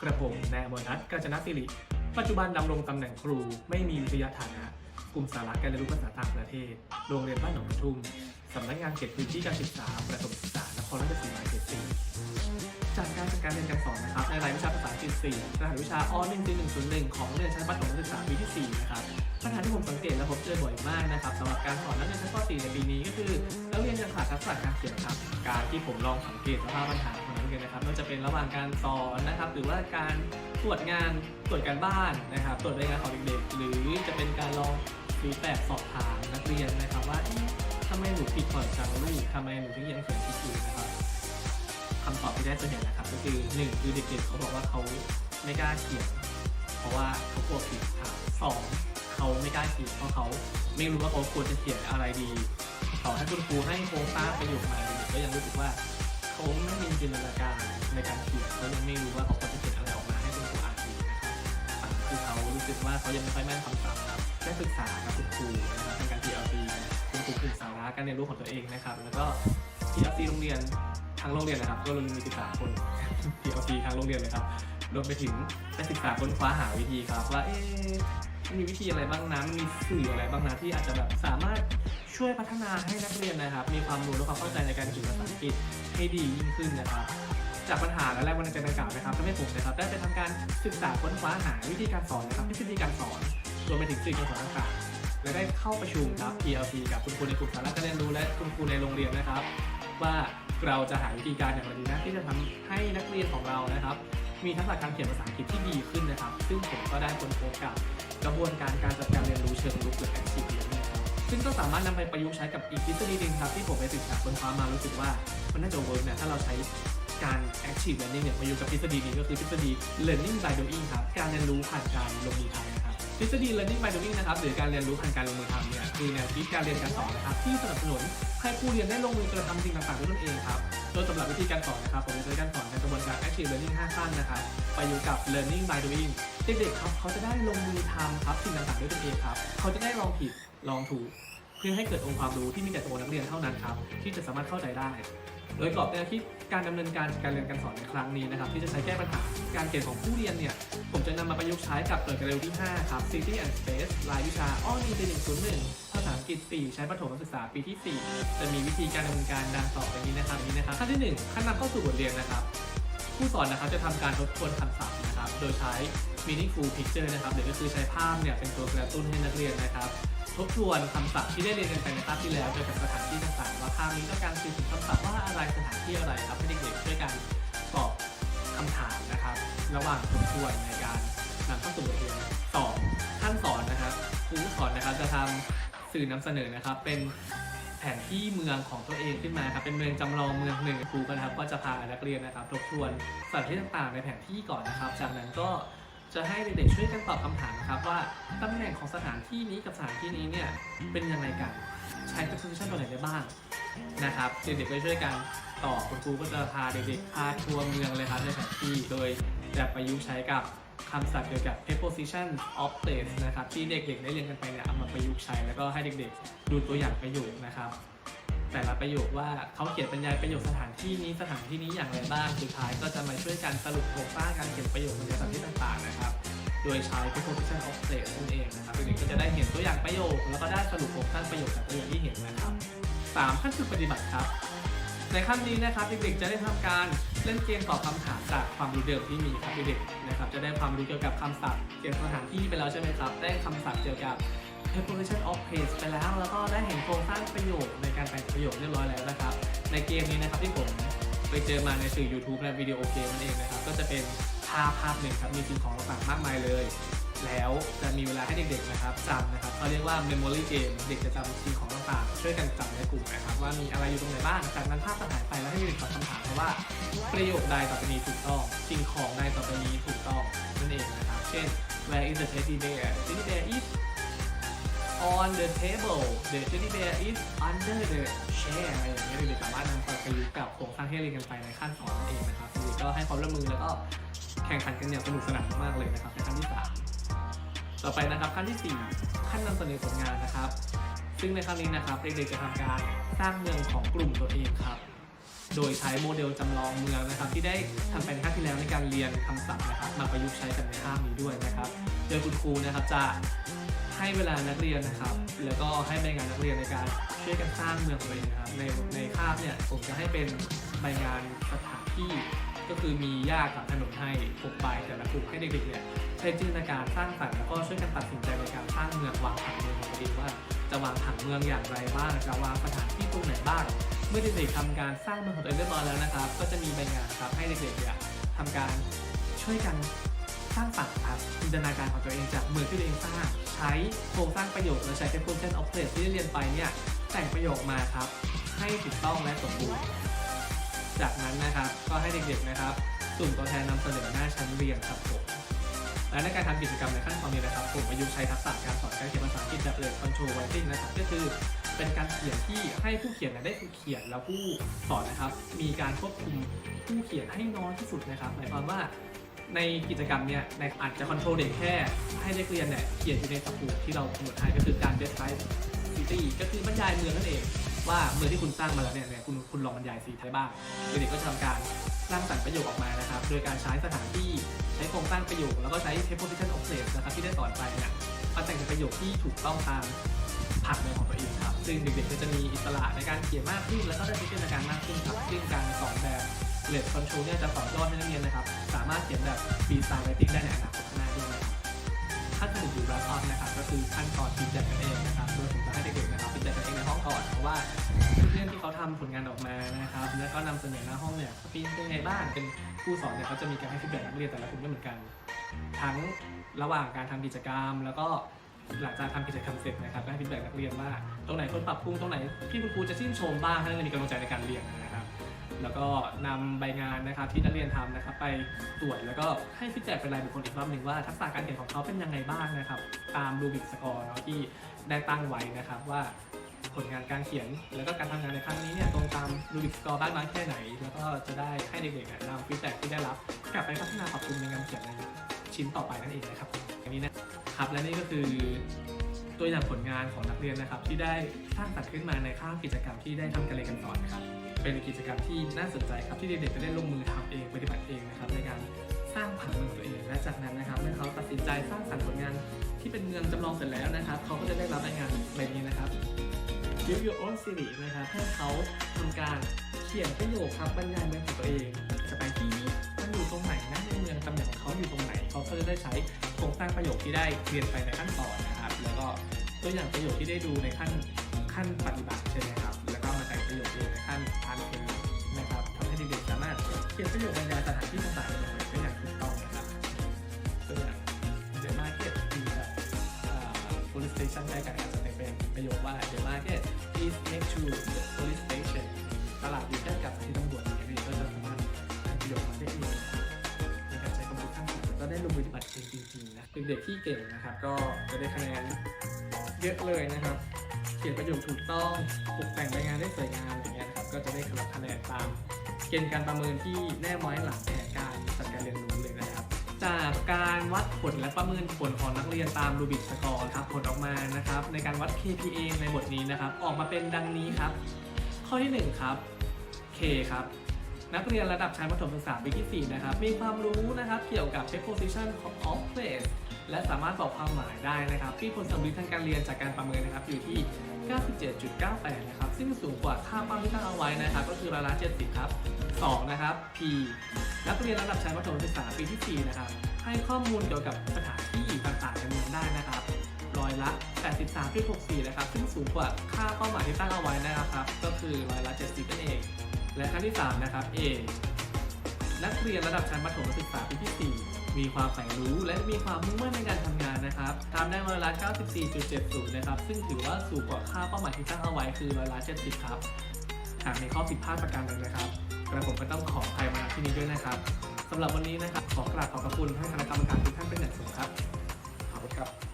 กระผมนายอมรนัทกาญจนศิริ ปัจจุบันดำรงตำแหน่งครู ไม่มีวิทยาฐานะ กลุ่มสาระการเรียนรู้ภาษาต่างประเทศ โรงเรียนบ้านหนองกระทุ่มสำนักงานเขตพื้นที่การศึกษา ประถมศึกษานครราชสีมาเขตสี่จากการจัดการเรียนการสอนนะครับ ในรายวิชาภาษาอังกฤษ4รหัสวิชาอ .1 1 0 1ของโรงเรียนชั้นประถมศึกษาปีที่4นะครับปัญหาที่ผมสัง อบ่อยมากนะครับสำหรับการสอนนักเรียนชั้นป .4 ในปีนี้ก็คือนักเรียนยังขาดทักษะการเขียนครับการที่ผมลองสังเกตสภาพปัญหาของนักเรียนนะครับไม่ว่าจะเป็นระหว่างการสอนนะครับ หรือว่าการตรวจงานตรวจการบ้านนะครับ ตรวจรายงานของเด็กๆ หรือจะเป็นการลองฟีดแบ็สอบถามนักเรียนนะครับว่าทำไมหนูผิดก่อนจังลูกทำไมหนูถึงยังเขียนผิดอยู่นะครับคำตอบที่ได้ส่วนใหญ่นะครับ ก็คือหนึ่งคือเด็กๆเขาบอกว่าเขาไม่กล้าเขียนเพราะว่าเขากลัวผิดครับสอง เขาไม่กล้าเขียนเพราะเขาไม่รู้ว่าเขาควรจะเขียนอะไรดี ต่อให้คุณครูให้โครงสร้างประโยคมาเด็กก็ยังรู้สึกว่าเขาไม่มีจินตนาการในการเขียนเขายังไม่รู้ว่าเขาควรจะเขียนอะไรออกมาให้คุณครูอ่านดีนะครับสามคือเขารู้สึกว่าเขายังไม่ค่อยแม่นคำศัพท์ครับได้ศึกษากับคุณครูนะครับเป็นการ TLC คุณครูคือสาระการเรียนรู้ของตัวเองนะครับ แล้วก็ TLC โรงเรียนทั้งโรงเรียนนะครับ ก็รมี13คน TLC ทั้งโรงเรียนเลยครับรวมไปถึงได้ศึกษาค้นคว้าหาวิธีครับว่าเอ๊ะ มีวิธีอะไรบ้างนะมีสื่ออะไรบ้างนะที่อาจจะแบบสามารถช่วยพัฒนาให้นักเรียนนะครับ มีความรู้และความเข้าใจในการเขียนภาษาอังกฤษให้ดียิ่งขึ้นนะครับ จากปัญหาและแรงบันดาลใจดังกล่าวนะครับทำให้ผมนะครับได้ไปทำการศึกษาค้นคว้าหาวิธีการสอนนะครับทฤษฎีการสอนรวมไปถึงสื่อการสอนต่างๆและได้เข้าประชุมครับ PLC กับคุณครูในกลุ่มสาระการเรียนรู้และคุณครูในโรงเรียนนะครับ ว่าเราจะหาวิธีการอย่างไรดีนะที่จะทำให้นักเรียนของเรานะครับ มีทักษะการเขียนภาษาอังกฤษที่ดีขึ้นนะครับ ซึ่งผมก็ได้ค้นพบกับกระบวนการการจัดการเรียนรู้เชิงลุกหรือ active learning ครับซึ่งก็สามารถนำไปประยุกต์ใช้กับอีกทฤษฎีหนึ่งครับ ที่ผมไปศึกษาค้นคว้ามารู้สึกว่ามันน่าจะเวิร์กนะถ้าเราใช้การ active learning เนี่ยประยุกต์กับทฤษฎีนี้ก็คือทฤษฎี learning by doing ครับการเรียนรู้ผ่านการลงมือทำนะครับ ทฤษฎี learning by doing นะครับหรือการเรียนรู้ผ่านการลงมือทำเนี่ยคือแนวคิดการเรียนการสอนนะครับที่สนับสนุนให้ผู้เรียนได้ลงมือกระทำสิ่งต่างๆด้วยตนเองครับโดยสำหรับวิธีการสอนนะครับผมจะใช้การสอนในกระบวนการ active learning 5ขั้นนะครับประยุกต์กับ learning by doing เด็กๆครับเขาจะได้ลงมือทำครับสิ่งต่างๆด้วยตนเองครับเขาจะได้ลองผิดลองถูก เพื่อให้เกิดองค์ความรู้ที่มีแต่ตัวนักเรียนเท่านั้นครับที่จะสามารถเข้าใจได้ โดยกรอบแนวคิดการดำเนินการการเรียนการสอนในครั้งนี้นะครับที่จะใช้แก้ปัญหาการเขียนของผู้เรียนเนี่ยผมจะนำมาประยุกต์ใช้กับหน่วยการเรียนที่ 5 ครับ City and Space รายวิชาอ้อมีปี101ภาษาอังกฤษ 4 ใช้ประถมศึกษาปีที่ 4 จะมีวิธีการดำเนินการดังต่อไปนี้นะครับนี้นะครับขั้นที่ 1 ขั้นนำเข้าสู่บทเรียนนะครับ ผู้สอนนะครับจะทำการทบทวนคำศัพท์นะครับ โดยใช้ meaningful picture นะครับหรือก็คือใช้ภาพเนี่ยเป็นตัวกระตุ้นให้นักเรียนนะครับ ทบทวนคำศัพท์ที่ได้เรียนกันไปในคาบที่แล้วเกี่ยวกับสถานที่ต่างๆว่าภาพนี้ต้องการสื่อถึงคำศัพท์ว่าอะไรสถานที่อะไรครับให้เด็กๆช่วยกันตอบคำถามนะครับ ระหว่างทบทวนในการนำเข้าสู่บทเรียนสองขั้นสอนนะครับครูสอนนะครับจะทำสื่อนำเสนอนะครับเป็นแผนที่เมืองของตัวเองขึ้นมาครับเป็นเมืองจำลองเมืองหนึ่งครูนะครับก็จะพานักเรียนนะครับทบทวนสถานที่ต่างๆในแผนที่ก่อนนะครับ จากนั้นก็ จะให้เด็กๆช่วยกันตอบคำถามนะครับว่าตำแหน่งของสถานที่นี้กับสถานที่นี้เนี่ยเป็นยังไงกันใช้ preposition ตัวไหนได้บ้างนะครับเด็กๆก็ช่วยกันตอบคุณครูก็จะพาเด็กๆพาทัวร์เมืองเลยครับในแผนที่โดยจะประยุกต์ใช้กับคำศัพท์เกี่ยวกับ preposition of place นะครับที่เด็กๆได้เรียนกันไปเนี่ยเอามาประยุกต์ใช้แล้วก็ให้เด็กๆ ดูตัวอย่างประโยคนะครับ แต่ละประโยคว่าเขาเขียนบรรยายประโยคสถานที่นี้สถานที่นี้อย่างไรบ้างสุดท้ายก็จะมาช่วยกันสรุปโครงสร้างการเขียนประโยคบรรยายสถานที่ต่างๆนะครับ โดยใช้ preposition of place นั่นเองนะครับเด็กๆก็จะได้เห็นตัวอย่างประโยค แล้วก็ได้สรุปโครงสร้างประโยคจากตัวอย่างที่เห็นนะครับสามขั้นฝึกปฏิบัติครับ ในขั้นนี้นะครับเด็กๆจะได้ทำการเล่นเกมตอบคำถามจากความรู้เดิมที่มีครับเด็กๆนะครับจะได้ความรู้เกี่ยวกับคำศัพท์เกี่ยวกับสถานที่ไปแล้วใช่ไหมครับได้คำศัพท์เกี่ยวกับ preposition of Pace ไปแล้ว แล้วก็ได้เห็นโครงสร้างประโยคในการแต่งประโยคเรียบร้อยแล้วนะครับ ในเกมนี้นะครับที่ผมไปเจอมาในสื่อ YouTube และวิดีโอเกมนั่นเองนะครับ ก็จะเป็นภาพภาพหนึ่งครับ มีสิ่งของต่างๆมากมายเลย แล้วจะมีเวลาให้เด็กๆนะครับจำนะครับเขาเรียกว่า memory game เด็กจะจำสิ่งของต่างๆช่วยกันจำในกลุ่มนะครับ ว่ามีอะไรอยู่ตรงไหนบ้าง จากนั้นภาพจะหายไปแล้วให้เด็กตอบคำถามว่า ประโยคใดต่อไปนี้ถูกต้องสิ่งของใดต่อไปนี้ถูกต้องนั่นเองนะครับ เช่น where is the teddy bear teddy bear is on the table the teddy bear is under the chair อะไรอย่างเงี้ยเด็กๆสามารถนำไปประยุกต์กับโครงสร้างที่เรียนกันไปในขั้นสอนนั่นเองนะครับเด็กๆก็ให้ความร่วมมือแล้วก็แข่งขันกันอย่างสนุกสนานมากเลยนะครับในขั้นที่สามต่อไปนะครับขั้นที่สี่ขั้นนำเสนอผลงานนะครับ ซึ่งในครั้งนี้นะครับเด็กๆจะทำการสร้างเมืองของกลุ่มตัวเองครับโดยใช้โมเดลจำลองเมืองนะครับ ที่ได้ทำไปในคาบที่แล้วในการเรียนคำศัพท์นะครับมาประยุกต์ใช้กันในคาบนี้ด้วยนะครับ โดยคุณครูนะครับจะ ให้เวลานักเรียนนะครับ แล้วก็ให้ใบงานนักเรียนในการช่วยกันสร้างเมืองตัวเองนะครับ ในในคาบเนี่ยผมจะให้เป็นใบงานสถานที่ ก็คือมีหญ้ากับถนนให้ปลูกใบแต่ละกลุ่มให้เด็กๆเนี่ยใช้จินตนาการสร้างสรรค์แล้วก็ช่วยกันตัดสินใจในการสร้างเมืองวางผังเมืองของตัวเองว่าจะวางผังเมืองอย่างไรบ้างจะวางสถานที่ตรงไหนบ้าง เมื่อเด็กๆทำการสร้างเมืองของตัวเองเรียบร้อยแล้วนะครับ ก็จะมีใบงานครับให้เด็กๆเนี่ยทำการช่วยกัน สร้างสรรค์ครับจินตนาการของตัวเองจากมือที่ตัวเองสร้าง ใช้โครงสร้างประโยคและใช้ composition of place ที่ได้เรียนไปเนี่ยแต่งประโยคมาครับ ให้ถูกต้องและสมบูรณ์ จากนั้นนะครับก็ให้เด็กๆนะครับสุ่มตัวแทนนำเสนอหน้าชั้นเรียนครับผมและในการทำกิจกรรมในขั้นตอนนี้นะครับผมประยุกต์ใช้ทักษะการสอนการเขียนภาษาอังกฤษแบบเรียน control writing นะครับก็คือเป็นการเขียนที่ให้ผู้เขียนได้ฝึกเขียนแล้วผู้สอนนะครับ มีการควบคุมผู้เขียนให้น้อยที่สุดนะครับหมายความว่า ในกิจกรรมเนี่ยในอาจจะคอนโทรลเด็กแค่ ให้นักเรียนเนี่ยเขียนอยู่ในสกูปที่เรากำหนดให้ก็คือการ describe city ก็คือบรรยายเมืองนั่นเอง ว่าเมืองที่คุณสร้างมาแล้วเนี่ยเนี่ยคุณคุณลองบรรยายสีไทยบ้างเด็กๆก็จะทำการสร้างสรรค์ประโยคออกมานะครับ โดยการใช้สถานที่ใช้โครงสร้างประโยค แล้วก็ใช้ preposition of place นะครับที่ได้สอนไปเนี่ยมาแต่งเป็นประโยคที่ถูกต้องตามผังเมืองของตัวเองครับซึ่งเด็กๆก็จะมีอิสระในการเขียนมากขึ้นแล้วก็ได้จินตนาการมากขึ้นครับซึ่งการสอนแบบ เลดคอนโทรลเนี่ยจะสอนยอดให้นักเรียนนะครับ สามารถเขียนแบบ freestyle writing ได้ในอนาคตข้างหน้าด้วยนะครับขั้นตอนอยู่รันออนนะครับก็คือขั้นตอนฟีดแบ็กกันเองนะครับโดยผมจะให้เด็กๆนะครับฟีดแบ็กกันเองในห้องก่อนเพราะว่าเรื่องที่เขาทำผลงานออกมานะครับ แล้วก็นำเสนอหน้าห้องเนี่ยเป็นเป็นไงบ้างเป็นผู้สอนเนี่ยเขาจะมีการให้ฟีดแบ็กนักเรียนแต่ละกลุ่มไม่เหมือนกัน ทั้งระหว่างการทำกิจกรรม แล้วก็หลังจากทำกิจกรรมเสร็จนะครับก็ให้ฟีดแบ็กนักเรียนว่า ตรงไหนควรปรับปรุงตรงไหนที่คุณครูจะชื่นชมบ้างให้นักเรียนมีกำลังใจในการเรียนนะครับ แล้วก็นำใบงานนะครับที่นักเรียนทำนะครับไปตรวจแล้วก็ให้ฟีดแบ็กเป็นรายบุคคลอีกรอบหนึ่งว่าทักษะการเขียนของเขาเป็นยังไงบ้างนะครับ ตามรูบิกสกอร์เนาะที่ได้ตั้งไว้นะครับว่าผลงานการเขียน แล้วก็การทำงานในครั้งนี้เนี่ยตรงตามรูบิกสกอร์บ้างน้อยแค่ไหน แล้วก็จะได้ให้เด็กๆเนี่ยนำฟีดแบ็กที่ได้รับกลับไปพัฒนาปรับปรุงในงานเขียนในชิ้นต่อไปนั่นเองนะครับอันนี้นะครับและนี่ก็คือตัวอย่างผลงานของนักเรียนนะครับ ที่ได้สร้างสรรค์ขึ้นมาในข้ามกิจกรรมที่ได้ทำการเรียนการสอนนะครับ เป็นกิจกรรมที่น่าสนใจครับที่เด็กๆจะได้ลงมือทำเองปฏิบัติเองนะครับในการสร้างผังเมืองตัวเอง และจากนั้นนะครับเมื่อเขาตัดสินใจสร้างสรรค์ผลงานที่เป็นเมืองจำลองเสร็จแล้วนะครับเขาก็จะได้รับรายงานใบนี้นะครับ Build your own city นะครับให้เขาทำการเขียนประโยคครับบรรยายเมืองของตัวเองสถานที่นี้มันอยู่ตรงไหนนะในเมืองตำแหน่งของเขาอยู่ตรงไหนเขาก็จะได้ใช้โครงสร้างประโยคที่ได้เรียนไปในขั้นตอนนะครับ แล้วก็ตัวอย่างประโยคที่ได้ดูในขั้นขั้นปฏิบัติใช่ไหมครับ แล้วก็มาแต่งประโยคเอง ทันทานเพลนะครับทำให้เด็กๆสามารถเขียนประโยคบรรยายสถานที่ต่างๆได้อย่างถูกต้องนะครับตัวอย่าง The market is a uh, police station ได้กันอาจจะเป็นประโยคว่า The market is next to the police station ตลาดอยู่ใกล้กับสถานีตำรวจอย่างนี้ก็จะสามารถแต่งประโยคมาได้เองในการใช้ความรู้ข้างสรรค์ก็ได้ลงมือปฏิบัติจริงๆนะเด็กๆที่เก่งนะครับ ก็จะได้คะแนนเยอะเลยนะครับ เขียนประโยคถูกต้องตกแต่งใบงานได้สวยงามอย่างเงี้ยนะครับก็จะได้รับคะแนนตามเกณฑ์การประเมินที่แน่ไว้หลังแผนการจัดการเรียนรู้เลยนะครับ จากการวัดผลและประเมินผลของนักเรียนตามรูบิกสกอร์ครับผลออกมานะครับในการวัด KPA ในบทนี้นะครับออกมาเป็นดังนี้ครับ ข้อที่ 1 ครับ K ครับนักเรียนระดับชั้นประถมศึกษาปีที่ 4 นะครับ มีความรู้นะครับ เกี่ยวกับ preposition of place และสามารถบอกความหมายได้นะครับที่ผลสำลิดทางการเรียนจากการประเมินนะครับอยู่ที่ 97.98 นะครับ ซึ่งสูงกว่าค่าเป้าที่ตั้งเอาไว้นะครับ ก็คือร้อยละ70 ครับ 2 นะครับ P นักเรียนระดับชั้นประถมศึกษาปีที่ 4 นะครับ ให้ข้อมูลเกี่ยวกับสถานที่ต่างๆในเมืองได้นะครับร้อยละ 83.64 นะครับ ซึ่งสูงกว่าค่าเป้าหมายที่ตั้งเอาไว้นะครับ ก็คือร้อยละ 70นั่นเอง และขั้นที่ 3 นะครับ A นักเรียนระดับชั้นประถมศึกษาปีที่ 4 มีความใฝ่รู้และมีความมุ่งมั่นในการทำงานนะครับทำได้ร้อยละ 94.70 นะครับ ซึ่งถือว่าสูงกว่าค่าเป้าหมายที่ตั้งเอาไว้คือร้อยละ 70 ครับ หากมีข้อผิดพลาดประการใดนะครับกระผมก็ต้องขออภัยมาที่นี้ด้วยนะครับสำหรับวันนี้นะครับขอกราบขอบพระคุณท่านคณะกรรมการทุกท่านเป็นอย่างสูงครับขอบคุณครับ